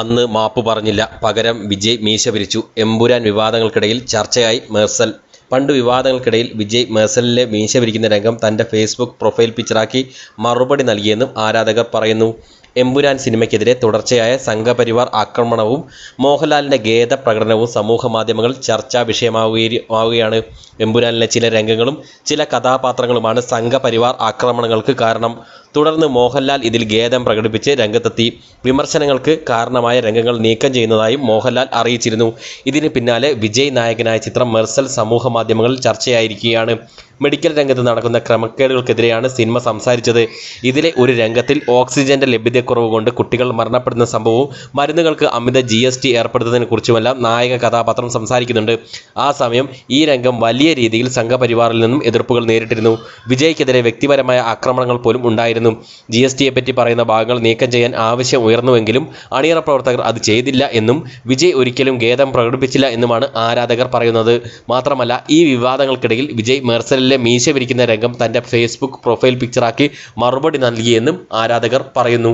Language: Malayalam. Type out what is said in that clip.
അന്ന് മാപ്പ് പറഞ്ഞില്ല. പകരം വിജയ് മീശ പിരിച്ചു. എമ്പുരാൻ വിവാദങ്ങൾക്കിടയിൽ ചർച്ചയായി മേഴ്സൽ. പണ്ട് വിവാദങ്ങൾക്കിടയിൽ വിജയ് മേഴ്സലിലെ മീശ പിരിക്കുന്ന രംഗം തന്റെ ഫേസ്ബുക്ക് പ്രൊഫൈൽ പിക്ചറാക്കി മറുപടി നൽകിയെന്നും ആരാധകർ പറയുന്നു. എമ്പുരാൻ സിനിമയ്ക്കെതിരെ തുടർച്ചയായ സംഘപരിവാർ ആക്രമണവും മോഹൻലാലിന്റെ ഖേദ പ്രകടനവും സമൂഹ മാധ്യമങ്ങൾ ചർച്ചാ വിഷയമാവുകയാണ് എമ്പുരാനിലെ ചില രംഗങ്ങളും ചില കഥാപാത്രങ്ങളുമാണ് സംഘപരിവാർ ആക്രമണങ്ങൾക്ക് കാരണം. തുടർന്ന് മോഹൻലാൽ ഇതിൽ ഖേദം പ്രകടിപ്പിച്ച് രംഗത്തെത്തി. വിമർശനങ്ങൾക്ക് കാരണമായ രംഗങ്ങൾ നീക്കം ചെയ്യുന്നതായും മോഹൻലാൽ അറിയിച്ചിരുന്നു. ഇതിന് പിന്നാലെ വിജയ് നായകനായ ചിത്രം മെർസൽ സമൂഹ മാധ്യമങ്ങളിൽ ചർച്ചയായിരിക്കുകയാണ്. മെഡിക്കൽ രംഗത്ത് നടക്കുന്ന ക്രമക്കേടുകൾക്കെതിരെയാണ് സിനിമ സംസാരിച്ചത്. ഇതിലെ ഒരു രംഗത്തിൽ ഓക്സിജന്റെ ലഭ്യതക്കുറവ് കൊണ്ട് കുട്ടികൾ മരണപ്പെടുന്ന സംഭവവും മരുന്നുകൾക്ക് അമിത ജി എസ് ടി ഏർപ്പെടുത്തുന്നതിനെ കുറിച്ചുമെല്ലാം നായക കഥാപാത്രം സംസാരിക്കുന്നുണ്ട്. ആ സമയം ഈ രംഗം വലിയ രീതിയിൽ സംഘപരിവാറിൽ നിന്നും എതിർപ്പുകൾ നേരിട്ടിരുന്നു. വിജയ്ക്കെതിരെ വ്യക്തിപരമായ ആക്രമണങ്ങൾ പോലും ഉണ്ടായിരുന്നു. ജി എസ് ടിയെ പറ്റി പറയുന്ന ഭാഗങ്ങൾ നീക്കം ചെയ്യാൻ ആവശ്യം ഉയർന്നുവെങ്കിലും അണിയറ പ്രവർത്തകർ അത് ചെയ്തില്ല എന്നും വിജയ് ഒരിക്കലും ഖേദം പ്രകടിപ്പിച്ചില്ല എന്നുമാണ് ആരാധകർ പറയുന്നത്. മാത്രമല്ല ഈ വിവാദങ്ങൾക്കിടയിൽ വിജയ് മെർസലിലെ മീശ വിരിക്കുന്ന രംഗം തന്റെ ഫേസ്ബുക്ക് പ്രൊഫൈൽ പിക്ചറാക്കി മറുപടി നൽകിയെന്നും ആരാധകർ പറയുന്നു.